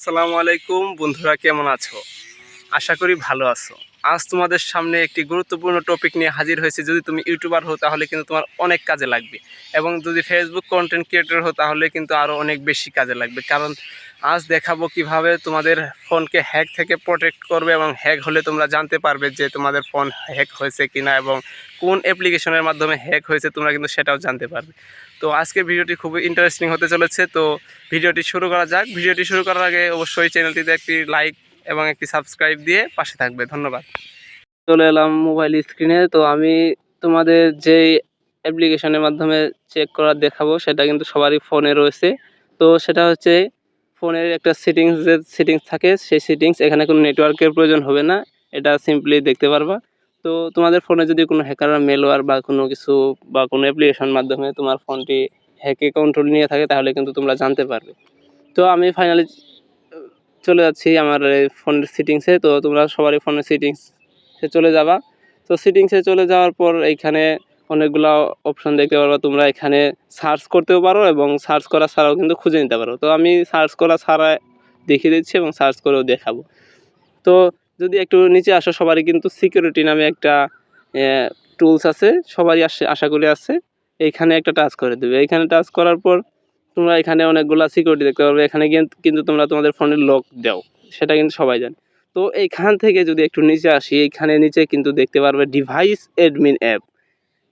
আসসালামু আলাইকুম বন্ধুরা কেমন আছো? আশা করি ভালো আছো। আজ তোমাদের সামনে একটি গুরুত্বপূর্ণ টপিক নিয়ে হাজির হয়েছে। যদি তুমি ইউটিউবার হও, তাহলে কিন্তু তোমার অনেক কাজে লাগবে। এবং যদি ফেসবুক কন্টেন্ট ক্রিয়েটর হও, তাহলে কিন্তু আরও অনেক বেশি কাজে লাগবে। কারণ আজ দেখাবো কীভাবে তোমাদের ফোনকে হ্যাক থেকে প্রোটেক্ট করবে এবং হ্যাক হলে তোমরা জানতে পারবে যে তোমাদের ফোন হ্যাক হয়েছে কিনা এবং কোন অ্যাপ্লিকেশনের মাধ্যমে হ্যাক হয়েছে, তোমরা কিন্তু সেটাও জানতে পারবে। তো আজকের ভিডিওটি খুবই ইন্টারেস্টিং হতে চলেছে। তো ভিডিওটি শুরু করা যাক। ভিডিওটি শুরু করার আগে অবশ্যই চ্যানেলটিতে একটি লাইক এবং একটি সাবস্ক্রাইব দিয়ে পাশে থাকবে। ধন্যবাদ। চলে এলাম মোবাইল স্ক্রিনে তো আমি তোমাদের যেই অ্যাপ্লিকেশনের মাধ্যমে চেক করা দেখাবো, সেটা কিন্তু সবারই ফোনে রয়েছে। তো সেটা হচ্ছে ফোনের একটা সেটিংস যে সেটিংস থাকে, সেই সেটিংস এখানে কোনো নেটওয়ার্কের প্রয়োজন হবে না। এটা সিম্পলি দেখতে পারবা। তো তোমাদের ফোনে যদি কোনো হ্যাকাররা মেলওয়ার বা কোনো কিছু বা কোনো অ্যাপ্লিকেশন মাধ্যমে তোমার ফোনটি হ্যাকে কন্ট্রোল নিয়ে থাকে, তাহলে কিন্তু তোমরা জানতে পারবে। তো আমি ফাইনালি চলে যাচ্ছি আমার ফোনের সেটিংসে তো তোমরা সবারই ফোনের সেটিংসে চলে যাবা। তো সেটিংসে চলে যাওয়ার পর এইখানে অনেকগুলো অপশন দেখতে পারবা। তোমরা এখানে সার্চ করতেও পারো এবং সার্চ করা ছাড়াও কিন্তু খুঁজে নিতে পারো। তো আমি সার্চ করা ছাড়া দেখিয়ে দিচ্ছি এবং সার্চ করেও দেখাবো। তো যদি একটু নিচে আসো, সবারই কিন্তু সিকিউরিটি নামে একটা টুলস আছে। সবারই আসে আশা করি আছে। এইখানে একটা টাচ করে দেবে। এইখানে টাচ করার পর তোমরা এখানে অনেকগুলো সিকিউরিটি দেখতে পারবে। এখানে কিন্তু তোমরা তোমাদের ফোনের লক দাও। সেটা কিন্তু সবাই জানে। তো এইখান থেকে যদি একটু নিচে আসি, এইখানে নিচে কিন্তু দেখতে পারবে ডিভাইস অ্যাডমিন অ্যাপ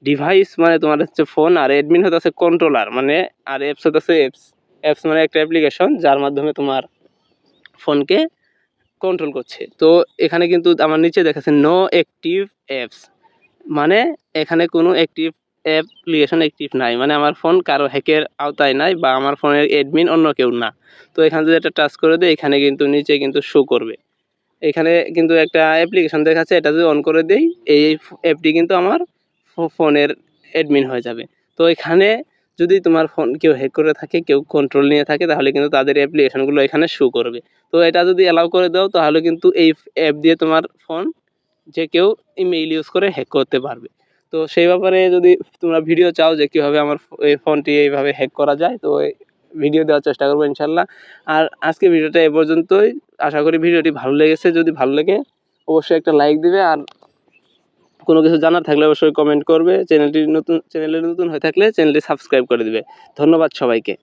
ডিভাইস মানে তোমার হচ্ছে ফোন আর অ্যাডমিন হতে আছে কন্ট্রোলার মানে আর অ্যাপস হতে আছে অ্যাপস অ্যাপস মানে একটা অ্যাপ্লিকেশন যার মাধ্যমে তোমার ফোনকে কন্ট্রোল করছে। তো এখানে কিন্তু আমার নিচে দেখাচ্ছে নো অ্যাক্টিভ অ্যাপস মানে এখানে কোনো অ্যাক্টিভ অ্যাপ্লিকেশন অ্যাক্টিভ নাই। মানে আমার ফোন কারও হ্যাকের আওতায় নাই বা আমার ফোনের অ্যাডমিন অন্য কেউ না। তো এখানে যদি একটা টাচ করে দেয় এখানে কিন্তু নিচে কিন্তু শো করবে। এখানে কিন্তু একটা অ্যাপ্লিকেশন দেখাচ্ছে, এটা যদি অন করে দেই, এই অ্যাপটি কিন্তু আমার ফোনের অ্যাডমিন হয়ে যাবে। তো এখানে যদি তোমার ফোন কেউ হ্যাক করে থাকে, কেউ কন্ট্রোল নিয়ে থাকে, তাহলে কিন্তু তাদের অ্যাপ্লিকেশনগুলো এখানে শো করবে। তো এটা যদি অ্যালাউ করে দাও, তাহলে কিন্তু এই অ্যাপ দিয়ে তোমার ফোন যে কেউ ইমেইল ইউজ করে হ্যাক করতে পারবে। তো সেই ব্যাপারে যদি তোমরা ভিডিও চাও যে কীভাবে আমার এই ফোনটি এইভাবে হ্যাক করা যায়, তো ভিডিও দেওয়ার চেষ্টা করব ইনশাল্লাহ। আর আজকে ভিডিওটা এ পর্যন্তই। আশা করি ভিডিওটি ভালো লেগেছে। যদি ভালো লেগে, অবশ্যই একটা লাইক দিবে। আর কোনো কিছু জানার থাকলে অবশ্যই কমেন্ট করবে। চ্যানেলটি নতুন, চ্যানেলে নতুন হয়ে থাকলে চ্যানেলটি সাবস্ক্রাইব করে দিবে। ধন্যবাদ সবাইকে।